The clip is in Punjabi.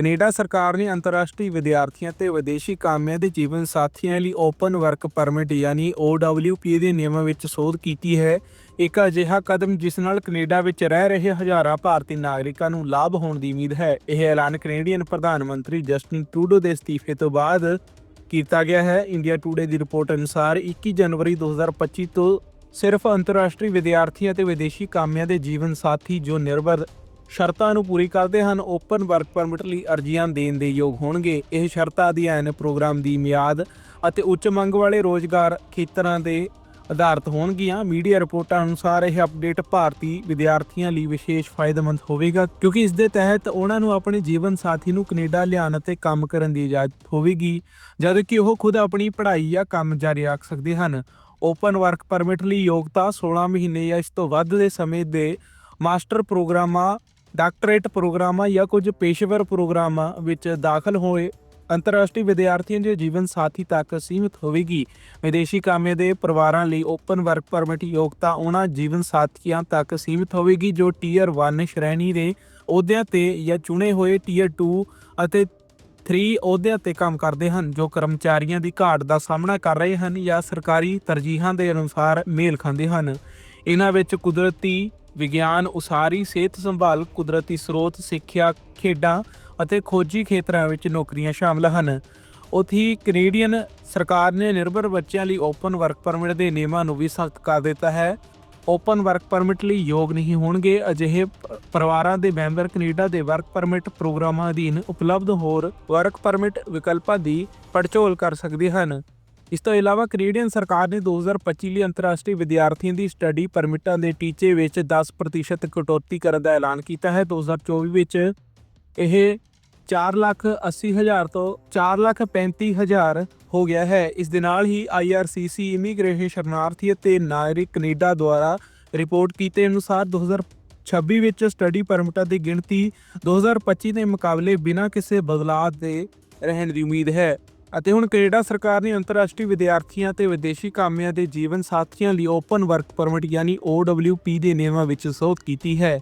ਕੈਨੇਡਾ ਸਰਕਾਰ ਨੇ ਅੰਤਰਰਾਸ਼ਟਰੀ ਵਿਦਿਆਰਥੀਆਂ ਤੇ ਵਿਦੇਸ਼ੀ ਕਾਮਿਆਂ ਦੇ ਜੀਵਨ ਸਾਥੀਆਂ ਲਈ ਓਪਨ ਵਰਕ ਪਰਮਿਟ ਯਾਨੀ OWP ਦੇ ਨਿਯਮਾਂ ਵਿੱਚ ਸੋਧ ਕੀਤੀ ਹੈ। ਇੱਕ ਅਜਿਹਾ ਕਦਮ ਜਿਸ ਨਾਲ ਕੈਨੇਡਾ ਵਿੱਚ ਰਹਿ ਰਹੇ ਹਜ਼ਾਰਾਂ ਭਾਰਤੀ ਨਾਗਰਿਕਾਂ ਨੂੰ ਲਾਭ ਹੋਣ ਦੀ ਉਮੀਦ ਹੈ। ਇਹ ਐਲਾਨ ਕੈਨੇਡੀਅਨ ਪ੍ਰਧਾਨ ਮੰਤਰੀ ਜਸਟਿਨ ਟਰੂਡੋ ਦੇ ਅਸਤੀਫੇ ਤੋਂ ਬਾਅਦ ਕੀਤਾ ਗਿਆ ਹੈ। ਇੰਡੀਆ ਟੂਡੇ ਦੀ ਰਿਪੋਰਟ ਅਨੁਸਾਰ 21 ਜਨਵਰੀ 2025 ਤੋਂ ਸਿਰਫ ਅੰਤਰਰਾਸ਼ਟਰੀ ਵਿਦਿਆਰਥੀਆਂ ਤੇ ਵਿਦੇਸ਼ੀ ਕਾਮਿਆਂ ਦੇ ਜੀਵਨ ਸਾਥੀ ਜੋ ਨਿਰਭਰ ਸ਼ਰਤਾਂ ਨੂੰ ਪੂਰੀ ਕਰਦੇ ਹਨ, ਓਪਨ ਵਰਕ ਪਰਮਿਟ ਲਈ ਅਰਜ਼ੀਆਂ ਦੇਣ ਦੇ ਯੋਗ ਹੋਣਗੇ। ਇਹ ਸ਼ਰਤਾਂ ਅਧਿਐਨ ਪ੍ਰੋਗਰਾਮ ਦੀ ਮਿਆਦ ਅਤੇ ਉੱਚ ਮੰਗ ਵਾਲੇ ਰੋਜ਼ਗਾਰ ਖੇਤਰਾਂ ਦੇ ਆਧਾਰਿਤ ਹੋਣਗੀਆਂ। ਮੀਡੀਆ ਰਿਪੋਰਟਾਂ ਅਨੁਸਾਰ ਇਹ ਅਪਡੇਟ ਭਾਰਤੀ ਵਿਦਿਆਰਥੀਆਂ ਲਈ ਵਿਸ਼ੇਸ਼ ਫਾਇਦੇਮੰਦ ਹੋਵੇਗਾ, ਕਿਉਂਕਿ ਇਸ ਦੇ ਤਹਿਤ ਉਹਨਾਂ ਨੂੰ ਆਪਣੇ ਜੀਵਨ ਸਾਥੀ ਨੂੰ ਕੈਨੇਡਾ ਲਿਆਉਣ ਅਤੇ ਕੰਮ ਕਰਨ ਦੀ ਇਜਾਜ਼ਤ ਹੋਵੇਗੀ, ਜਦ ਕਿ ਉਹ ਖੁਦ ਆਪਣੀ ਪੜ੍ਹਾਈ ਜਾਂ ਕੰਮ ਜਾਰੀ ਰੱਖ ਸਕਦੇ ਹਨ। ਓਪਨ ਵਰਕ ਪਰਮਿਟ ਲਈ ਯੋਗਤਾ 16 ਮਹੀਨੇ ਜਾਂ ਇਸ ਤੋਂ ਵੱਧ ਦੇ ਸਮੇਂ ਦੇ ਮਾਸਟਰ ਪ੍ਰੋਗਰਾਮਾਂ ਡਾਕਟਰੇਟ ਪ੍ਰੋਗਰਾਮਾਂ ਜਾਂ ਕੁਝ ਪੇਸ਼ੇਵਰ ਪ੍ਰੋਗਰਾਮਾਂ ਵਿੱਚ ਦਾਖਲ ਹੋਏ ਅੰਤਰਰਾਸ਼ਟਰੀ ਵਿਦਿਆਰਥੀਆਂ ਦੇ ਜੀਵਨ ਸਾਥੀ ਤੱਕ ਸੀਮਿਤ ਹੋਵੇਗੀ। ਵਿਦੇਸ਼ੀ ਕਾਮੇ ਦੇ ਪਰਿਵਾਰਾਂ ਲਈ ਓਪਨ ਵਰਕ ਪਰਮਿਟ ਯੋਗਤਾ ਉਹਨਾਂ ਜੀਵਨ ਸਾਥੀਆਂ ਤੱਕ ਸੀਮਿਤ ਹੋਵੇਗੀ ਜੋ ਟੀਅਰ 1 ਸ਼੍ਰੇਣੀ ਦੇ ਅਹੁਦਿਆਂ ਤੇ ਜਾਂ ਚੁਣੇ ਹੋਏ ਟੀਅਰ 2 ਅਤੇ 3 ਅਹੁਦਿਆਂ ਤੇ ਕੰਮ ਕਰਦੇ ਹਨ, ਜੋ ਕਰਮਚਾਰੀਆਂ ਦੀ ਘਾਟ ਦਾ ਸਾਹਮਣਾ ਕਰ ਰਹੇ ਹਨ ਜਾਂ ਸਰਕਾਰੀ ਤਰਜੀਹਾਂ ਦੇ ਅਨੁਸਾਰ ਮੇਲ ਖਾਂਦੇ ਹਨ। ਇਹਨਾਂ ਵਿੱਚ ਕੁਦਰਤੀ ਵਿਗਿਆਨ, ਉਸਾਰੀ, ਸਿਹਤ ਸੰਭਾਲ, ਕੁਦਰਤੀ ਸਰੋਤ, ਸਿੱਖਿਆ, ਖੇਡਾਂ ਅਤੇ ਖੋਜੀ ਖੇਤਰਾਂ ਵਿੱਚ ਨੌਕਰੀਆਂ ਸ਼ਾਮਲ ਹਨ। ਉਥੀ ਕੈਨੇਡੀਅਨ ਸਰਕਾਰ ਨੇ ਨਿਰਭਰ ਬੱਚਿਆਂ ਲਈ ਓਪਨ ਵਰਕ ਪਰਮਿਟ ਦੇ ਨਿਯਮਾਂ ਨੂੰ ਵੀ ਸਖਤ ਕਰ ਦਿੱਤਾ ਹੈ। ਓਪਨ ਵਰਕ ਪਰਮਿਟ ਲਈ ਯੋਗ ਨਹੀਂ ਹੋਣਗੇ, ਅਜਿਹੇ ਪ- ਪਰਿਵਾਰਾਂ ਦੇ ਮੈਂਬਰ ਕੈਨੇਡਾ ਦੇ ਵਰਕ ਪਰਮਿਟ ਪ੍ਰੋਗਰਾਮਾਂ ਅਧੀਨ ਉਪਲਬਧ ਹੋਰ ਵਰਕ ਪਰਮਿਟ ਵਿਕਲਪਾਂ ਦੀ ਪੜਚੋਲ ਕਰ ਸਕਦੇ ਹਨ। ਇਸ ਤੋਂ ਇਲਾਵਾ ਕੈਨੇਡੀਅਨ ਸਰਕਾਰ ਨੇ 2025 ਲਈ ਅੰਤਰਰਾਸ਼ਟਰੀ ਵਿਦਿਆਰਥੀਆਂ ਦੀ ਸਟੱਡੀ ਪਰਮਿਟਾਂ ਦੇ ਟੀਚੇ ਵਿੱਚ 10% ਕਟੌਤੀ ਕਰਨ ਦਾ ਐਲਾਨ ਕੀਤਾ ਹੈ। 2024 ਵਿੱਚ ਇਹ 480000 ਤੋਂ 435000 ਹੋ ਗਿਆ ਹੈ। ਇਸ ਦੇ ਨਾਲ ਹੀ IRCC ਇਮੀਗ੍ਰੇਸ਼ਨ ਸ਼ਰਨਾਰਥੀ ਅਤੇ ਨਾਗਰਿਕ ਕੈਨੇਡਾ ਦੁਆਰਾ ਰਿਪੋਰਟ ਕੀਤੇ ਅਨੁਸਾਰ 2026 ਵਿੱਚ ਸਟੱਡੀ ਪਰਮਿਟਾਂ ਦੀ ਗਿਣਤੀ 2025 ਦੇ ਮੁਕਾਬਲੇ ਬਿਨਾਂ ਕਿਸੇ ਬਦਲਾਅ ਦੇ ਰਹਿਣ ਦੀ ਉਮੀਦ ਹੈ। ਅਤੇ ਹੁਣ ਕੈਨੇਡਾ ਸਰਕਾਰ ਨੇ ਅੰਤਰਰਾਸ਼ਟਰੀ ਵਿਦਿਆਰਥੀਆਂ ਤੇ ਵਿਦੇਸ਼ੀ ਕਾਮਿਆਂ ਦੇ ਜੀਵਨ ਸਾਥੀਆਂ ਲਈ ਓਪਨ ਵਰਕ ਪਰਮਿਟ, ਯਾਨੀ OWP ਦੇ ਨਿਯਮਾਂ ਵਿੱਚ ਸੋਧ ਕੀਤੀ ਹੈ।